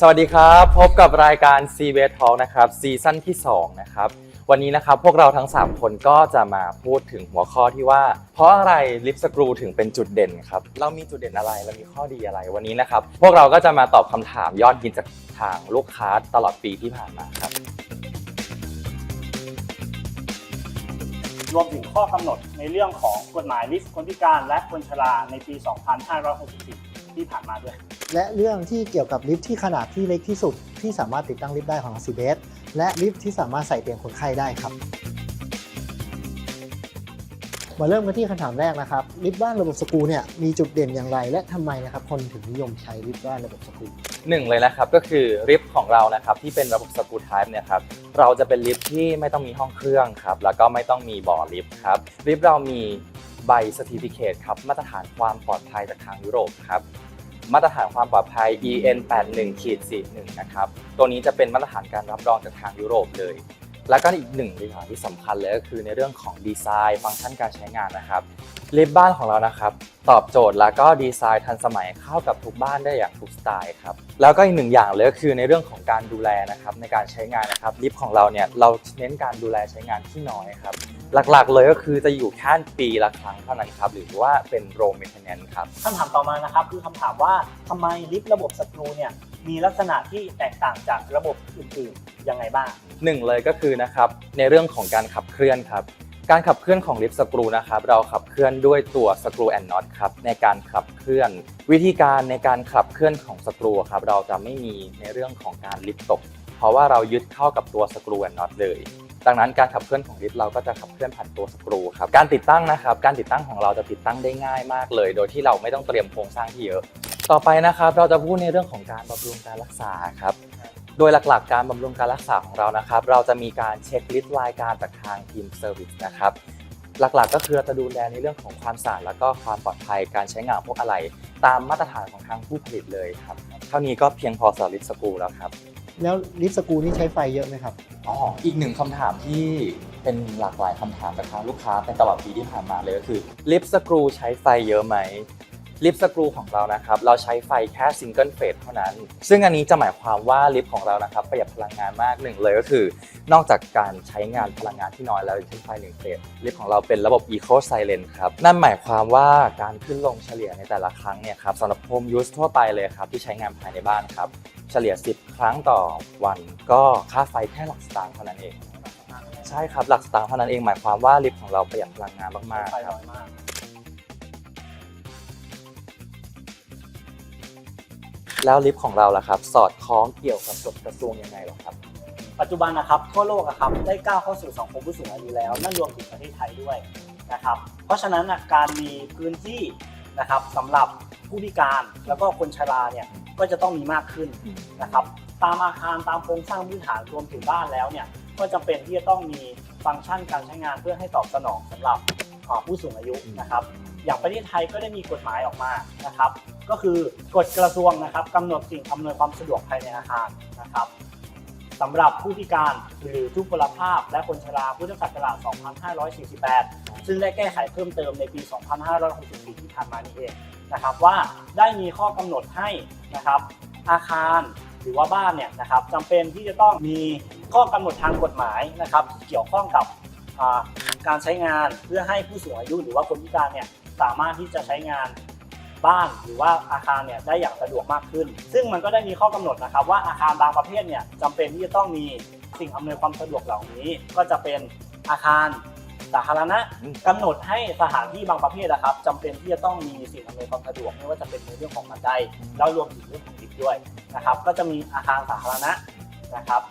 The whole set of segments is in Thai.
สวัสดีครับ พบกับรายการ c b s Talk นะครับซีซั่นที่ 2 นะครับ วันนี้นะครับพวกเราทั้ง 3 คนก็จะมาพูดถึงหัวข้อที่ว่า เพราะอะไรลิปสกรูถึงเป็นจุดเด่นครับ เรามีจุดเด่นอะไร เรามีข้อดีอะไรวันนี้นะครับ พวกเราก็จะมาตอบคำถามยอดฮิตจากทางลูกค้าตลอดปีที่ผ่านมาครับ รวมถึงข้อกำหนดในเรื่องของกฎหมายลิฟต์คนพิการและคนชราในปี 2564 ที่ผ่านมาด้วย และเรื่องที่เกี่ยวกับลิฟต์ที่ขนาดที่เล็กที่สุด ที่สามารถติดตั้งลิฟต์ได้ของ c b s และลิฟต์ที่สามารถใส่เตียงคนไข้ได้ครับมาเริ่มกันที่คำถามแรกนะครับลิฟต์บ้านระบบสกูเนี่ยมีจุดเด่นอย่างไร และทำไมนะครับคนถึงนิยมใช้ลิฟต์บ้านระบบสกูหนึ่งเลยนะครับก็คือลิฟต์ของเรานะครับที่เป็นระบบสกูท type เนี่ยครับเราจะเป็นลิฟต์ที่ไม่ต้องมีห้องเครื่องครับแล้วก็ไม่ต้องมีบ่อลิฟต์ครับลิฟต์เรามีใบสติฟิเคตครับมาตรฐานความปลอดภัยจากทางยุโรปครับ มาตรฐานความปลอดภัย EN 8 1 41นะครับ ตัวนี้จะเป็นมาตรฐานการรับรองจากทางยุโรปเลย แล้วก็อีกหนึ่งอย่างที่สำคัญเลยก็คือในเรื่องของดีไซน์ ฟังก์ชันการใช้งานนะครับลิฟบ้านของเรานะครับ ตอบโจทย์แล้วก็ดีไซน์ทันสมัยเข้ากับทุกบ้านได้อย่างทุกสไตล์ครับแล้วก็อีกหนึ่งอย่างเลยก็คือในเรื่องของการดูแลนะครับในการใช้งานนะครับลิฟของเราเนี่ยเราเน้นการดูแลใช้งานที่น้อยครับ หลักๆ เลยก็คือจะอยู่แค่ปีละครั้งเท่านั้นครับ หรือว่าเป็นโรมเมนเทนแนนครับ คำถามต่อมานะครับคือคำถามว่าทำไมลิฟต์ระบบสกรูเนี่ยมีลักษณะที่แตกต่างจากระบบอื่นๆยังไงบ้าง หนึ่งเลยก็คือนะครับในเรื่องของการขับเคลื่อนครับ การขับเคลื่อนของลิฟต์สกรูนะครับเราขับเคลื่อนด้วยตัวสกรูแอนน็อตครับในการขับเคลื่อน วิธีการในการขับเคลื่อนของสกรูครับเราจะไม่มีในเรื่องของการลิฟต์ตก เพราะว่าเรายึดเข้ากับตัวสกรูแอนน็อตเลย ดังนั้นการขับเคลื่อนของลิฟต์เราก็จะขับเคลื่อนผ่านตัวสกรูครับการติดตั้งนะครับการติดตั้งของเราจะติดตั้งได้ง่ายมากเลย โดยที่เราไม่ต้องเตรียมโครงสร้างที่เยอะ ต่อไปนะครับเราจะพูดในเรื่องของการบำรุงการรักษาครับโดยหลักๆ การบำรุงการรักษาของเรานะครับ เราจะมีการเช็คลิสต์รายการจากทางทีมเซอร์วิสนะครับหลักๆ ก็คือเราจะดูแลในเรื่องของความสะอาดแล้วก็ความปลอดภัยการใช้งานพวกอะไร ตามมาตรฐานของทางผู้ผลิตเลยครับ เท่านี้ก็เพียงพอสำหรับลิฟต์สกรูแล้วครับ แล้วลิฟต์สกรูนี่ใช้ไฟเยอะไหมครับ อ๋อ อีกหนึ่งคำถามที่เป็นหลากหลายคำถามจากทางลูกค้าเป็นตลอดปีที่ผ่านมาเลยก็คือลิฟต์สกรูใช้ไฟเยอะไหม ลิฟต์สกรูของเรานะครับ เราใช้ไฟแค่ซิงเกิลเฟสเท่านั้น ซึ่งอันนี้จะหมายความว่าลิฟต์ของเรานะครับประหยัดพลังงานมากหนึ่งเลยก็คือ นอกจากการใช้งานพลังงานที่น้อยแล้วใช้ไฟหนึ่งเฟสลิฟต์ของเราเป็นระบบ Eco Silent ครับ นั่นหมายความว่าการขึ้นลงเฉลี่ยในแต่ละครั้งเนี่ยครับสำหรับโฮมยูสทั่วไปเลยครับที่ใช้งานภายในบ้านครับเฉลี่ย 10 ครั้งต่อวัน ก็ค่าไฟแค่หลักสตางค์เท่านั้นเอง ใช่ครับหลักสตางค์เท่านั้นเองหมายความว่าลิฟต์ของเราประหยัดพลังงานมากๆครับ แล้วลิฟต์ของเราล่ะครับ สอดคล้องเกี่ยวกับกฎกระทรวงยังไงหรอครับ ปัจจุบันนะครับทั่วโลกอะครับได้ก้าวเข้าสู่สังคมผู้สูงอายุแล้ว นั่นรวมถึงประเทศไทยด้วยนะครับ เพราะฉะนั้นน่ะการมีพื้นที่นะครับสำหรับผู้พิการแล้วก็คนชราเนี่ยก็จะต้องมีมากขึ้นนะครับตามอาคารตามโครงสร้างพื้นฐานรวมถึงบ้านแล้วเนี่ยก็จำเป็นที่จะต้องมีฟังก์ชันการใช้งานเพื่อให้ตอบสนองสำหรับผู้สูงอายุนะครับ อย่างประเทศไทยก็ได้มีกฎหมายออกมานะครับ ก็คือกฎกระทรวงนะครับกำหนดสิ่งอำนวยความสะดวกภายในอาคารนะครับสำหรับผู้พิการหรือทุพพลภาพ และคนชราพุทธศักราช 2548 ซึ่งได้แก้ไขเพิ่มเติมในปี 2564 ที่ผ่านมานี้เองนะครับว่าได้มีข้อกำหนดให้นะครับอาคารหรือว่าบ้านเนี่ยนะครับจำเป็นที่จะต้องมีข้อกำหนดทางกฎหมายนะครับเกี่ยวข้องกับการใช้งานเพื่อให้ผู้สูงอายุหรือว่าคนพิการเนี่ยสามารถที่จะใช้งาน บ้านหรือว่าอาคารเนี่ยได้อย่างสะดวกมากขึ้น ซึ่งมันก็ได้มีข้อกำหนดนะครับว่าอาคารบางประเภทเนี่ยจำเป็นที่จะต้องมีสิ่งอำนวยความสะดวกเหล่านี้ ก็จะเป็นอาคารสาธารณะอืมกำหนดให้สถานที่บางประเภทนะครับจำเป็นที่จะต้องมีสิ่งอำนวยความสะดวกไม่ว่าจะเป็นในเรื่องของบันไดแล้วรวมถึงเรื่องของลิฟต์ด้วยนะครับ ก็จะมีอาคารสาธารณะนะครับ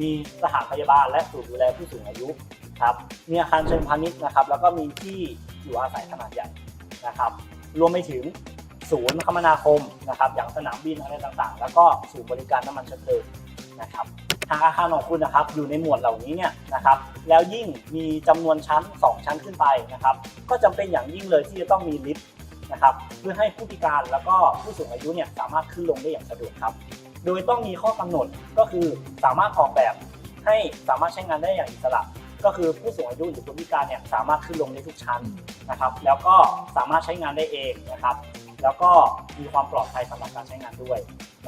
มีสถานพยาบาลและศูนย์ดูแลผู้สูงอายุครับมีอาคารเชิงพาณิชย์นะครับ แล้วก็มีที่อยู่อาศัยขนาดใหญ่นะครับ รวมไปถึง ศูนย์คมนาคมนะครับอย่างสนามบินอะไรต่างๆ แล้วก็ศูนย์บริการน้ำมันเชื้อเพลิงนะครับทางอาคารของคุณนะครับอยู่ในหมวดเหล่านี้เนี่ยนะครับแล้วยิ่งมีจำนวนชั้น 2 ชั้นขึ้นไปนะครับก็จำเป็นอย่างยิ่งเลยที่จะต้องมีลิฟต์นะครับเพื่อให้ผู้พิการแล้วก็ผู้สูงอายุเนี่ยสามารถขึ้นลงได้อย่างสะดวกครับ โดยต้องมีข้อกำหนดก็คือสามารถออกแบบให้สามารถใช้งานได้อย่างอิสระ ก็คือผู้สูงอายุหรือคนพิการเนี่ยสามารถขึ้นลงได้ทุกชั้นนะครับแล้วก็สามารถใช้งานได้เองนะครับ แล้วก็มีความปลอดภัยสำหรับการใช้งานด้วย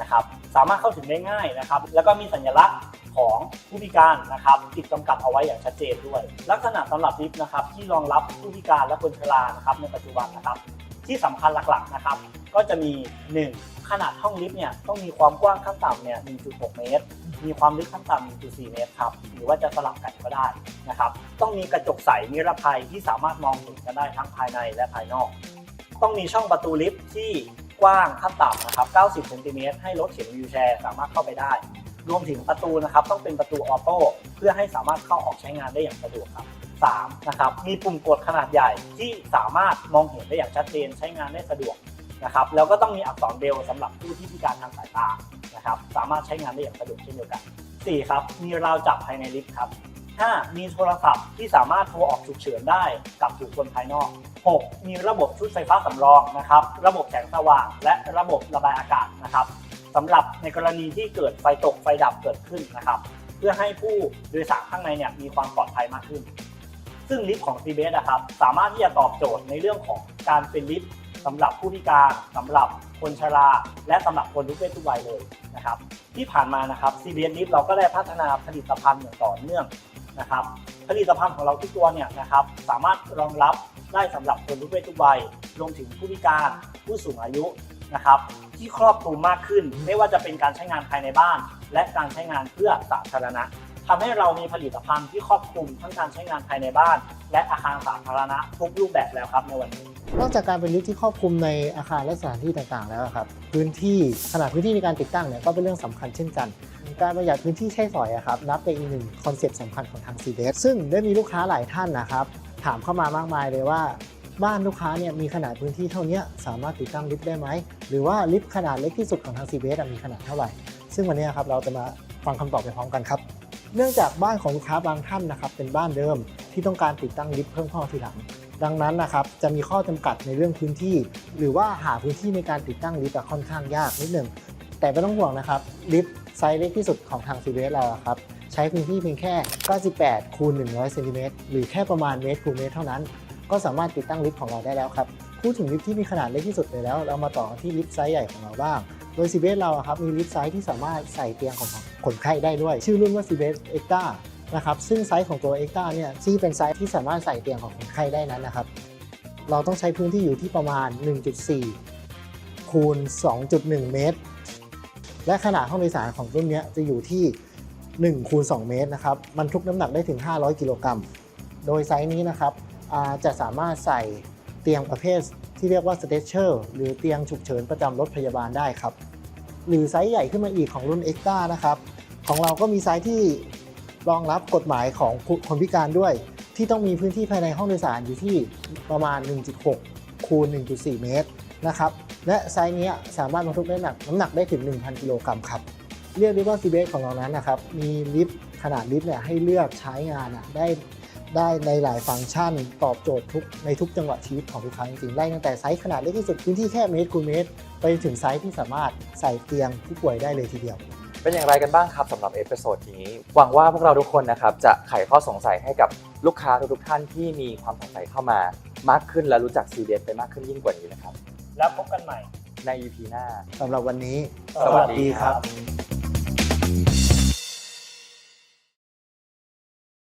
นะครับ สามารถเข้าถึงได้ง่ายนะครับ แล้วก็มีสัญลักษณ์ของผู้พิการนะครับติดกำกับเอาไว้อย่างชัดเจนด้วย ลักษณะสำหรับลิฟต์นะครับ ที่รองรับผู้พิการและคนชรานะครับในปัจจุบันนะครับ ที่สำคัญหลักๆนะครับ ก็จะมี 1. ขนาดห้องลิฟต์เนี่ยต้องมีความกว้างขั้นต่ำเนี่ย 1.6 เมตร มีความลึกขั้นต่ำ 1.4 เมตรครับหรือว่าจะสลับกันก็ได้นะครับ ต้องมีกระจกใสนิรภัยที่สามารถมองเห็นกันได้ทั้งภายในและภายนอก ต้องมีช่องประตูลิฟต์ที่กว้างขั้นต่ำนะครับ 90 เซนติเมตรให้รถเข็นวีลแชร์สามารถเข้าไปได้ รวมถึงประตูนะครับต้องเป็นประตูออโต้เพื่อให้สามารถเข้าออกใช้งานได้อย่างสะดวกครับ 3. นะครับมีปุ่มกดขนาดใหญ่ที่สามารถมองเห็นได้อย่างชัดเจนใช้งานได้สะดวกนะครับแล้วก็ต้องมีอักษรเบลสำหรับผู้ที่พิการทางสายตานะครับสามารถใช้งานได้อย่างสะดวกเช่นเดียวกัน 4. ครับมีราวจับภายในลิฟต์ครับ 5. มีโทรศัพท์ที่สามารถโทรออกฉุกเฉินได้กับบุคคลภายนอก 6. มีระบบชุดไฟฟ้าสำรองนะครับ ระบบแสงสว่าง และระบบระบายอากาศนะครับสำหรับในกรณีที่เกิดไฟตกไฟดับเกิดขึ้นนะครับ เพื่อให้ผู้โดยสารข้างในเนี่ยมีความปลอดภัยมากขึ้น ซึ่งลิฟต์ของ c b s นะครับสามารถที่จะตอบโจทย์ในเรื่องของการเป็นลิฟต์สำหรับผู้พิการสำหรับคนชรา และสำหรับคนทุกเพศทุกวัยเลยนะครับ ที่ผ่านมานะครับ c b s ลิฟต์เราก็ได้พัฒนาผลิตภัณฑ์อย่างต่อเนื่อง นะครับผลิตภัณฑ์ของเราทุกตัวเนี่ยนะครับสามารถรองรับได้สำหรับคนทุกเพศทุกวัยรวมถึงผู้พิการผู้สูงอายุนะครับที่ครอบคลุมมากขึ้น ไม่ว่าจะเป็นการใช้งานภายในบ้าน และการใช้งานเพื่อสาธารณะทำให้เรามีผลิตภัณฑ์ที่ครอบคลุมทั้งการใช้งานภายในบ้าน และอาคารสาธารณะทุกรูปแบบแล้วครับในวันนี้ นอกจากการเป็นลิฟต์ที่ครอบคลุมในอาคารและสถานที่ต่างๆแล้วครับ พื้นที่ขนาดพื้นที่ในการติดตั้งเนี่ยก็เป็นเรื่องสำคัญเช่นกัน การประหยัดพื้นที่ใช้สอยอะครับนับเป็นอีกหนึ่งคอนเซ็ปต์สำคัญของทาง c b s ซึ่งได้มีลูกค้าหลายท่านนะครับ ถามเข้ามามากมายเลยว่า บ้านลูกค้าเนี่ยมีขนาดพื้นที่เท่านี้สามารถติดตั้งลิฟต์ได้ไหม หรือว่าลิฟต์ขนาดเล็กที่สุดของทาง c b s มีขนาดเท่าไหร่ ซึ่งวันนี้ครับเราจะมาฟังคำตอบไปพร้อมกันครับเนื่องจากบ้านของลูกค้าบางท่านนะครับเป็นบ้านเดิมที่ต้องการติดตั้งลิฟต์เพิ่มเข้าทีหลัง ดังนั้นนะครับจะมีข้อจำกัดในเรื่องพื้นที่ หรือว่าหาพื้นที่ในการติดตั้งลิฟต์ค่อนข้างยากนิดหนึ่งแต่ไม่ต้องห่วงนะครับลิฟต์ ไซส์เล็กที่สุดของทาง c b s เราครับใช้พื้นที่เพียงแค่ 98 คูณ 100 เซนติเมตรหรือแค่ประมาณเมตรคูณเมตรเท่านั้น ก็สามารถติดตั้งลิฟต์ของเราได้แล้วครับพูดถึงลิฟต์ที่มีขนาดเล็กที่สุดเลยแล้ว เรามาต่อที่ลิฟต์ไซส์ใหญ่ของเราบ้าง โดย c b s เราครับมีลิฟต์ไซส์ที่สามารถใส่เตียงของคนไข้ได้ด้วย ชื่อรุ่นว่า c b s e c t a นะครับซึ่งไซส์ของตัว e c t a เนี่ยที่เป็นไซส์ที่สามารถใส่เตียงของคนไข้ได้นั้นนะครับเราต้องใช้พื้นที่อยู่ที่ประมาณ 1.4 คูณ 2.1 เมตร และขนาดห้องโดยสารของรุ่นนี้จะอยู่ที่1คูณ2เมตรนะครับบรรทุกน้ำหนักได้ถึง 500 กิโลกรัม โดยไซส์นี้นะครับจะสามารถใส่เตียงประเภทที่เรียกว่า stretcher หรือเตียงฉุกเฉินประจำรถพยาบาลได้ครับ หรือไซส์ใหญ่ขึ้นมาอีกของรุ่น x t a นะครับ ของเราก็มีไซส์ที่รองรับกฎหมายของคนพิการด้วย ที่ต้องมีพื้นที่ภายในห้องโดยสารอยู่ที่ประมาณ 1.6คูณ1.4 เมตรนะครับ และไซส์นี้สามารถบรรทุกได้หนักน้ำหนักได้ถึง 1,000 กิโลกรัมครับ เรียกได้ว่า c b s ของเรานั้นนะครับ มีลิฟต์ขนาดลิฟต์เนี่ยให้เลือกใช้งานได้ได้ในหลายฟังก์ชันตอบโจทย์ทุกในทุกจังหวะชีวิตของลูกค้าจริงๆไล่ตั้งแต่ไซส์ขนาดเล็กที่สุดพื้นที่แค่เมตรคูณเมตร ไปถึงไซส์ที่สามารถใส่เตียงผู้ป่วยได้เลยทีเดียว เป็นอย่างไรกันบ้างครับสำหรับเอพิโซดนี้ หวังว่าพวกเราทุกคนนะครับจะไขข้อสงสัยให้กับลูกค้าทุกๆท่านที่มีความสงสัยเข้ามามากขึ้นและรู้จัก c b s ไปมากขึ้นยิ่งกว่านี้นะครับ แล้วพบกันใหม่ใน EP หน้าสำหรับวันนี้ สวัสดีครับ